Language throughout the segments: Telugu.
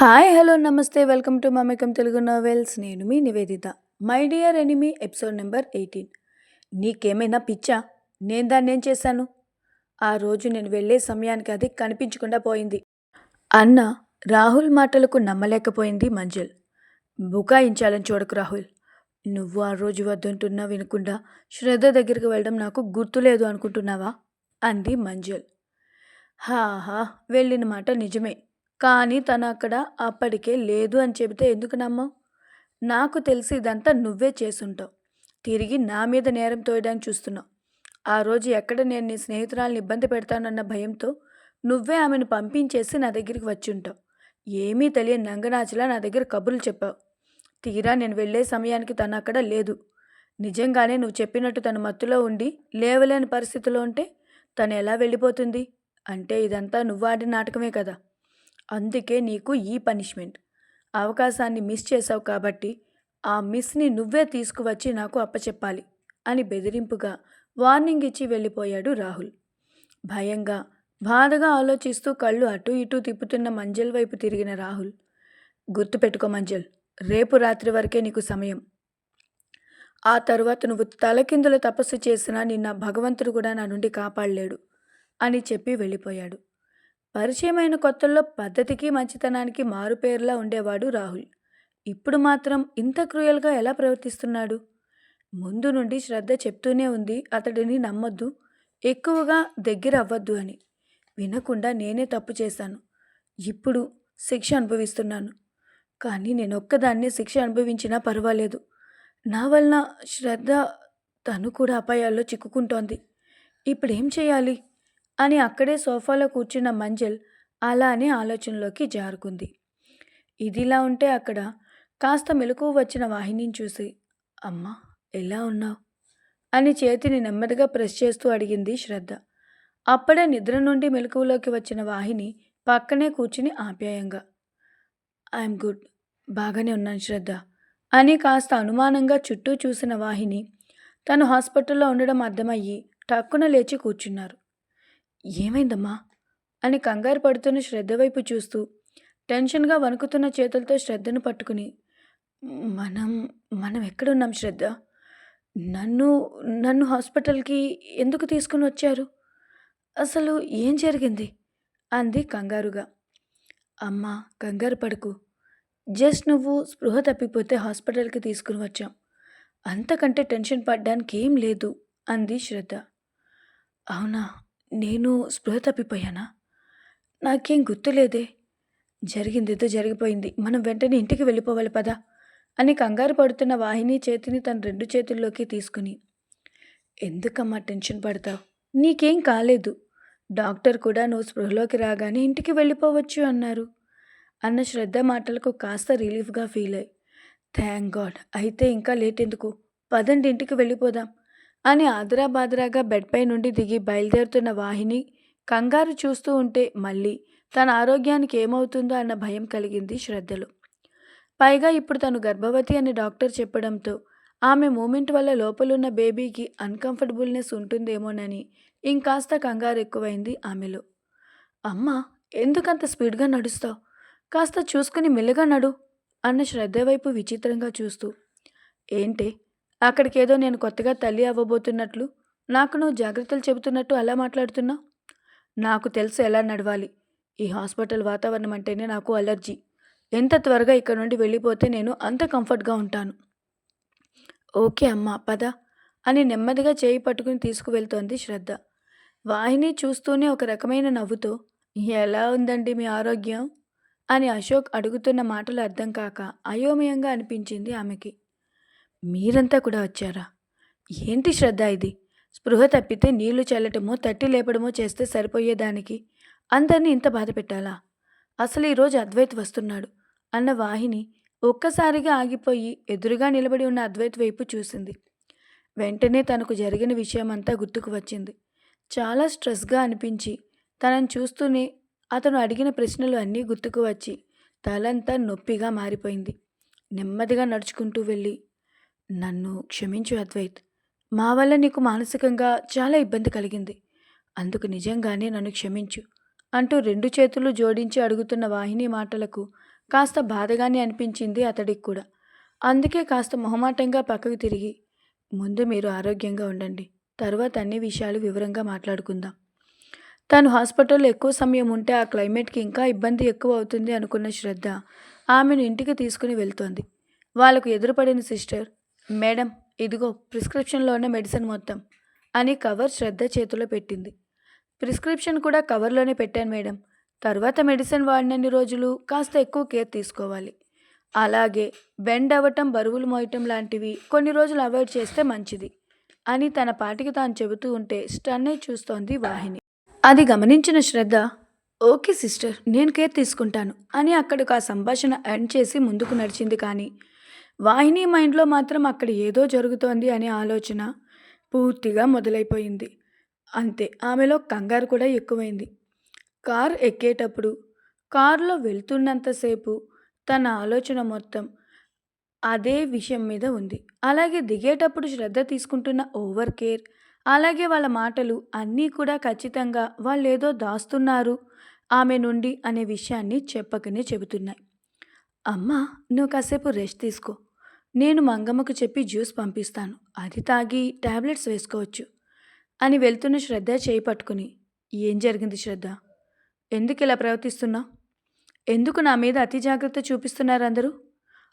హాయ్ హలో నమస్తే. వెల్కమ్ టు మమేకం తెలుగు నోవెల్స్. నేను మీ Nivedita. My dear enemy episode number eighteen. నీకేమైనా పిచ్చా? నేను దాన్ని ఏం చేశాను? ఆ రోజు నేను వెళ్ళే సమయానికి అది కనిపించకుండా పోయింది. అన్న రాహుల్ మాటలకు నమ్మలేకపోయింది మంజుల్. బుకాయించాలని చూడకు రాహుల్. నువ్వు ఆ రోజు వద్దంటున్నా వినకుండా శ్రద్ధ దగ్గరికి వెళ్ళడం నాకు గుర్తులేదు అనుకుంటున్నావా? అంది మంజుల్. హా వెళ్ళిన మాట నిజమే. కానీ తను అక్కడ అప్పటికే లేదు అని చెబితే ఎందుకు నమ్మవు నాకు తెలిసి ఇదంతా నువ్వే చేసుంటావు. తిరిగి నా మీద నేరం తోయడానికి చూస్తున్నావు. ఆ రోజు ఎక్కడ నేను నీ స్నేహితురాలను ఇబ్బంది పెడతానన్న భయంతో నువ్వే ఆమెను పంపించేసి నా దగ్గరికి వచ్చుంటావు. ఏమీ తెలియని నంగనాచిలా నా దగ్గర కబుర్లు చెప్పావు. తీరా నేను వెళ్ళే సమయానికి తను అక్కడ లేదు. నిజంగానే నువ్వు చెప్పినట్టు తను మత్తులో ఉండి లేవలేని పరిస్థితిలో ఉంటే తను ఎలా వెళ్ళిపోతుంది? అంటే ఇదంతా నువ్వు ఆడిన నాటకమే కదా. అందుకే నీకు ఈ పనిష్మెంట్. అవకాశాన్ని మిస్ చేశావు కాబట్టి ఆ మిస్ని నువ్వే తీసుకువచ్చి నాకు అప్పచెప్పాలి అని బెదిరింపుగా వార్నింగ్ ఇచ్చి వెళ్ళిపోయాడు రాహుల్. భయంగా బాధగా ఆలోచిస్తూ కళ్ళు అటు ఇటు తిప్పుతున్న మంజల్ వైపు తిరిగిన రాహుల్ గుర్తుపెట్టుకో మంజల్ రేపు రాత్రి వరకే నీకు సమయం. ఆ తరువాత నువ్వు తలకిందుల తపస్సు చేసినా నిన్న భగవంతుడు కూడా నా నుండి కాపాడలేడు అని చెప్పి వెళ్ళిపోయాడు. పరిచయమైన కొత్తల్లో పద్ధతికి మంచితనానికి మారుపేరులా ఉండేవాడు రాహుల్. ఇప్పుడు మాత్రం ఇంత క్రూయల్గా ఎలా ప్రవర్తిస్తున్నాడు? ముందు నుండి శ్రద్ధ చెప్తూనే ఉంది అతడిని నమ్మొద్దు ఎక్కువగా దగ్గర అవ్వద్దు అని. వినకుండా నేనే తప్పు చేశాను. ఇప్పుడు శిక్ష అనుభవిస్తున్నాను. కానీ నేను ఒక్కదాన్నే శిక్ష అనుభవించినా పర్వాలేదు. నా వలన శ్రద్ధ తను కూడా అపాయాల్లో చిక్కుకుంటోంది. ఇప్పుడేం చేయాలి? అని అక్కడే సోఫాలో కూర్చున్న మంజల్ అలా అని ఆలోచనలోకి జారుకుంది. ఇదిలా ఉంటే అక్కడ కాస్త మెలకు వచ్చిన వాహినిని చూసి అమ్మా ఎలా ఉన్నావు? అని చేతిని నెమ్మదిగా ప్రెస్ చేస్తూ అడిగింది శ్రద్ధ. అప్పుడే నిద్ర నుండి మెలకువలోకి వచ్చిన వాహిని పక్కనే కూర్చుని ఆప్యాయంగా ఐఎమ్ గుడ్ బాగానే ఉన్నాను శ్రద్ధ అని కాస్త అనుమానంగా చుట్టూ చూసిన వాహిని తను హాస్పిటల్లో ఉండడం అర్థమయ్యి టక్కున లేచి కూర్చున్నారు. ఏమైందమ్మా? అని కంగారు పడుతున్న శ్రద్ధ వైపు చూస్తూ టెన్షన్గా వణుకుతున్న చేతులతో శ్రద్ధను పట్టుకుని మనం మనం ఎక్కడున్నాం శ్రద్ధ? నన్ను నన్ను హాస్పిటల్కి ఎందుకు తీసుకుని వచ్చారు? అసలు ఏం జరిగింది? అంది కంగారుగా. అమ్మా కంగారు పడుకు. జస్ట్ నువ్వు స్పృహ తప్పిపోతే హాస్పిటల్కి తీసుకుని వచ్చాం. అంతకంటే టెన్షన్ పడ్డానికి ఏం లేదు అంది శ్రద్ధ. అవునా? నేను స్పృహ తప్పిపోయానా? నాకేం గుర్తులేదే. జరిగిందేదో జరిగిపోయింది. మనం వెంటనే ఇంటికి వెళ్ళిపోవాలి పదా అని కంగారు పడుతున్న వాహిని చేతిని తన రెండు చేతుల్లోకి తీసుకుని ఎందుకమ్మా టెన్షన్ పడతావు? నీకేం కాలేదు. డాక్టర్ కూడా నువ్వు స్పృహలోకి రాగానే ఇంటికి వెళ్ళిపోవచ్చు అన్నారు. అన్న శ్రద్ధ మాటలకు కాస్త రిలీఫ్గా ఫీల్ అయ్యి థ్యాంక్ గాడ్. అయితే ఇంకా లేట్ ఎందుకు? పదండి ఇంటికి వెళ్ళిపోదాం. అని ఆదరా బాదరాగా బెడ్పై నుండి దిగి బయలుదేరుతున్న వాహిని కంగారు చూస్తూ ఉంటే మళ్ళీ తన ఆరోగ్యానికి ఏమవుతుందో అన్న భయం కలిగింది శ్రద్ధలో. పైగా ఇప్పుడు తను గర్భవతి అని డాక్టర్ చెప్పడంతో ఆమె మూమెంట్ వల్ల లోపలున్న బేబీకి అన్కంఫర్టబుల్నెస్ ఉంటుందేమోనని ఇంకాస్త కంగారు ఎక్కువైంది ఆమెలో. అమ్మ ఎందుకంత స్పీడ్గా నడుస్తావు? కాస్త చూసుకుని మెల్లగా నడు అన్న శ్రద్ధ వైపు విచిత్రంగా చూస్తూ. ఏంటే అక్కడికేదో నేను కొత్తగా తల్లి అవ్వబోతున్నట్లు. నాకు నువ్వు జాగ్రత్తలు చెబుతున్నట్టు అలా మాట్లాడుతున్నావు నాకు తెలుసు ఎలా నడవాలి. ఈ హాస్పిటల్ వాతావరణం అంటేనే నాకు అలర్జీ. ఎంత త్వరగా ఇక్కడ నుండి వెళ్ళిపోతే నేను అంత కంఫర్ట్గా ఉంటాను. ఓకే అమ్మా పద అని నెమ్మదిగా చేయి పట్టుకుని తీసుకువెళ్తోంది శ్రద్ధ. వాహిని చూస్తూనే ఒక రకమైన నవ్వుతో ఎలా ఉందండి మీ ఆరోగ్యం? అని అశోక్ అడుగుతున్న మాటలు అర్థం కాక అయోమయంగా అనిపించింది ఆమెకి. మీరంతా కూడా వచ్చారా? ఏంటి శ్రద్ధ ఇది? స్పృహ తప్పితే నీళ్ళు చల్లటమో తట్టి లేపడమో చేస్తే సరిపోయేదానికి అందరినీ ఇంత బాధ పెట్టాలా? అసలు ఈరోజు అద్వైత్ వస్తున్నాడు అన్న వాహిని ఒక్కసారిగా ఆగిపోయి ఎదురుగా నిలబడి ఉన్న అద్వైత్ వైపు చూసింది. వెంటనే తనకు జరిగిన విషయమంతా గుర్తుకు వచ్చింది. చాలా స్ట్రెస్గా అనిపించి తనని చూస్తూనే అతను అడిగిన ప్రశ్నలు అన్నీ గుర్తుకు వచ్చి తలంతా నొప్పిగా మారిపోయింది. నెమ్మదిగా నడుచుకుంటూ వెళ్ళి నన్ను క్షమించు అద్వైత్. మా వల్ల నీకు మానసికంగా చాలా ఇబ్బంది కలిగింది. అందుకు నిజంగానే నన్ను క్షమించు అంటూ రెండు చేతులు జోడించి అడుగుతున్న వాహిని మాటలకు కాస్త బాధగానే అనిపించింది అతడికి కూడా. అందుకే కాస్త మొహమాటంగా పక్కకు తిరిగి ముందు మీరు ఆరోగ్యంగా ఉండండి తర్వాత అన్ని విషయాలు వివరంగా మాట్లాడుకుందాం. తను హాస్పిటల్లో ఎక్కువ సమయం ఉంటే ఆ క్లైమేట్కి ఇంకా ఇబ్బంది ఎక్కువ అవుతుంది అనుకున్న శ్రద్ధ ఆమెను ఇంటికి తీసుకుని వెళ్తోంది. వాళ్ళకు ఎదురుపడిన సిస్టర్ మేడం ఇదిగో ప్రిస్క్రిప్షన్లో ఉన్న మెడిసిన్ మొత్తం అని కవర్ శ్రద్ధ చేతిలో పెట్టింది. ప్రిస్క్రిప్షన్ కూడా కవర్లోనే పెట్టాను మేడం. తర్వాత మెడిసిన్ వాడినన్ని రోజులు కాస్త ఎక్కువ కేర్ తీసుకోవాలి. అలాగే బెండ్ అవ్వటం బరువులు మోయటం లాంటివి కొన్ని రోజులు అవాయిడ్ చేస్తే మంచిది అని తన పాటికి తాను చెబుతూ ఉంటే స్టన్నే చూస్తోంది వాహిని. అది గమనించిన శ్రద్ధ ఓకే సిస్టర్ నేను కేర్ తీసుకుంటాను అని అక్కడికి ఆ సంభాషణ ఎండ్ చేసి ముందుకు నడిచింది కానీ వాహిని మైండ్లో మాత్రం అక్కడ ఏదో జరుగుతోంది అనే ఆలోచన పూర్తిగా మొదలైపోయింది. అంతే ఆమెలో కంగారు కూడా ఎక్కువైంది. కార్ ఎక్కేటప్పుడు కారులో వెళ్తున్నంతసేపు తన ఆలోచన మొత్తం అదే విషయం మీద ఉంది. అలాగే దిగేటప్పుడు శ్రద్ధ తీసుకుంటున్న ఓవర్ కేర్ అలాగే వాళ్ళ మాటలు అన్నీ కూడా ఖచ్చితంగా వాళ్ళు ఏదో దాస్తున్నారు ఆమె నుండి అనే విషయాన్ని చెప్పకనే చెబుతున్నాయి. అమ్మా నువ్వు కాసేపు రెస్ట్ తీసుకో నేను మంగమ్మకు చెప్పి జ్యూస్ పంపిస్తాను. అది తాగి టాబ్లెట్స్ వేసుకోవచ్చు. అని వెళ్తున్న శ్రద్ధ చేయి పట్టుకుని ఏం జరిగింది శ్రద్ధ? ఎందుకు ఇలా ప్రవర్తిస్తున్నా ఎందుకు నా మీద అతి జాగ్రత్త చూపిస్తున్నారు అందరూ?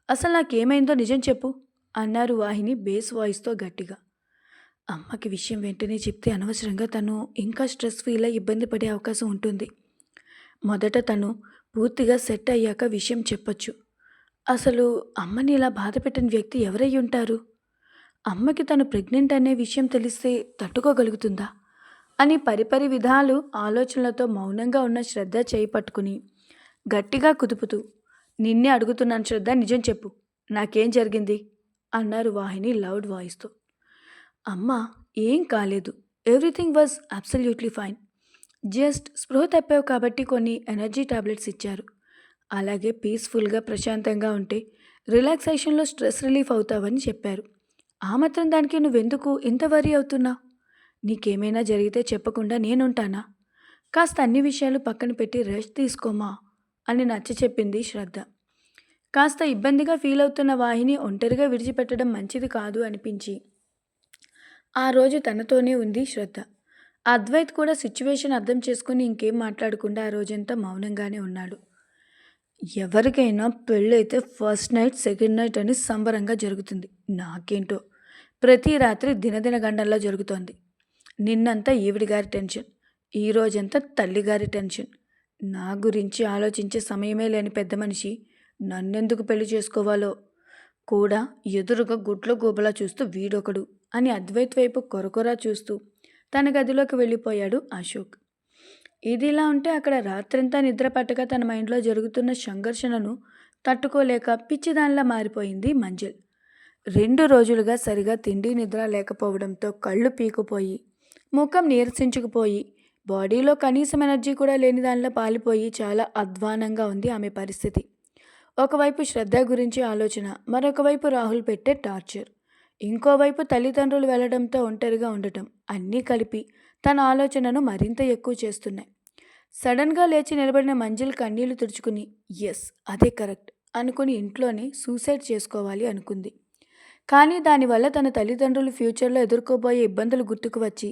అసలు నాకేమైందో నిజం చెప్పు అన్నారు వాహిని బేస్ వాయిస్తో గట్టిగా. అమ్మకి విషయం వెంటనే చెప్తే అనవసరంగా తను ఇంకా స్ట్రెస్ ఫీల్ అయ్యి ఇబ్బంది పడే అవకాశం ఉంటుంది. మొదట తను పూర్తిగా సెట్ అయ్యాక విషయం చెప్పొచ్చు. అసలు అమ్మని ఇలా బాధ పెట్టిన వ్యక్తి ఎవరై ఉంటారు? అమ్మకి తను ప్రెగ్నెంట్ అనే విషయం తెలిస్తే తట్టుకోగలుగుతుందా? అని పరిపరి విధాలు ఆలోచనలతో మౌనంగా ఉన్న శ్రద్ధ చేయి పట్టుకుని గట్టిగా కుదుపుతూ నిన్నే అడుగుతున్నాను శ్రద్ధ నిజం చెప్పు. నాకేం జరిగింది? అన్నారు వాహిని లౌడ్ వాయిస్తో అమ్మ ఏం కాలేదు. Everything was absolutely fine just స్పృహ తప్పావు కాబట్టి కొన్ని ఎనర్జీ టాబ్లెట్స్ ఇచ్చారు. అలాగే పీస్ఫుల్గా ప్రశాంతంగా ఉంటే రిలాక్సేషన్లో స్ట్రెస్ రిలీఫ్ అవుతావని చెప్పారు. ఆ మాత్రం దానికి నువ్వెందుకు ఇంత వరీ అవుతున్నా? నీకేమైనా జరిగితే చెప్పకుండా నేనుంటానా? కాస్త అన్ని విషయాలు పక్కన పెట్టి రెస్ట్ తీసుకోమా? అని నచ్చ చెప్పింది శ్రద్ధ. కాస్త ఇబ్బందిగా ఫీల్ అవుతున్న వాహిని ఒంటరిగా విడిచిపెట్టడం మంచిది కాదు అనిపించి ఆ రోజు తనతోనే ఉంది శ్రద్ధ. అద్వైత్ కూడా సిచ్యువేషన్ అర్థం చేసుకుని ఇంకేం మాట్లాడకుండా ఆ రోజంతా మౌనంగానే ఉన్నాడు. ఎవరికైనా పెళ్ళైతే ఫస్ట్ నైట్ సెకండ్ నైట్ అని సంబరంగా జరుగుతుంది. నాకేంటో? ప్రతి రాత్రి దినదిన గంటల్లో జరుగుతోంది. నిన్నంతా ఈవిడి గారి టెన్షన్ ఈ రోజంతా తల్లిగారి టెన్షన్. నా గురించి ఆలోచించే సమయమే లేని పెద్ద మనిషి నన్నెందుకు పెళ్ళి చేసుకోవాలో? కూడా ఎదురుగా గుడ్ల గోబలా చూస్తూ వీడొకడు అని అద్వైత్ వైపు కొరకొరా చూస్తూ తన గదిలోకి వెళ్ళిపోయాడు అశోక్. ఇదిలా ఉంటే అక్కడ రాత్రంతా నిద్ర పట్టక తన మైండ్లో జరుగుతున్న సంఘర్షణను తట్టుకోలేక పిచ్చిదానిలా మారిపోయింది మంజిల్. రెండు రోజులుగా సరిగా తిండి నిద్ర లేకపోవడంతో కళ్ళు పీకుపోయి ముఖం నీరసించుకుపోయి బాడీలో కనీసం ఎనర్జీ కూడా లేని దానిలో పాలిపోయి చాలా అధ్వానంగా ఉంది ఆమె పరిస్థితి. ఒకవైపు శ్రద్ధ గురించి ఆలోచన మరొకవైపు రాహుల్ పెట్టే టార్చర్. ఇంకోవైపు తల్లిదండ్రులు వెళ్ళడంతో ఒంటరిగా ఉండటం అన్నీ కలిపి తన ఆలోచనను మరింత ఎక్కువ చేస్తున్నాయి. సడన్గా లేచి నిలబడిన మంజిల్ కన్నీళ్ళు తుడుచుకుని ఎస్ అదే కరెక్ట్ అనుకుని ఇంట్లోనే సూసైడ్ చేసుకోవాలి అనుకుంది. కానీ దానివల్ల తన తల్లిదండ్రులు ఫ్యూచర్లో ఎదుర్కోబోయే ఇబ్బందులు గుర్తుకు వచ్చి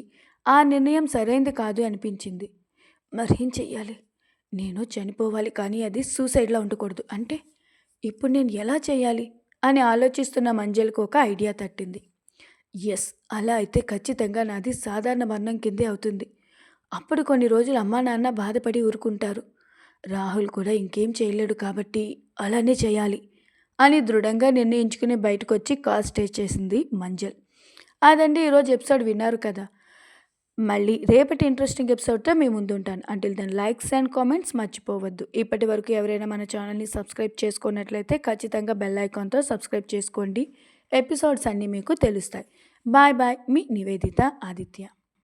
ఆ నిర్ణయం సరైంది కాదు అనిపించింది. మరేం చెయ్యాలి? నేను చనిపోవాలి కానీ అది సూసైడ్లో ఉండకూడదు. అంటే ఇప్పుడు నేను ఎలా చేయాలి అని ఆలోచిస్తున్న మంజల్కు ఒక ఐడియా తట్టింది. ఎస్ అలా అయితే ఖచ్చితంగా నాది సాధారణ మరణం కిందే అవుతుంది. అప్పుడు కొన్ని రోజులు అమ్మా నాన్న బాధపడి ఊరుకుంటారు. రాహుల్ కూడా ఇంకేం చేయలేడు కాబట్టి అలానే చేయాలి అని దృఢంగా నిర్ణయించుకుని బయటకు వచ్చి కాల్ స్టే చేసింది మంజల్. అదండి ఈరోజు ఎపిసోడ్ విన్నారు కదా. మళ్ళీ రేపటి ఇంట్రెస్టింగ్ ఎపిసోడ్తో మీ ముందు ఉంటాను until then likes and comments మర్చిపోవద్దు. ఇప్పటి వరకు ఎవరైనా మన ఛానల్ని సబ్స్క్రైబ్ చేసుకున్నట్లయితే ఖచ్చితంగా బెల్ ఐకాన్తో సబ్స్క్రైబ్ చేసుకోండి. ఎపిసోడ్స్ అన్నీ మీకు తెలుస్తాయి. బాయ్ బాయ్ మీ నివేదిత ఆదిత్య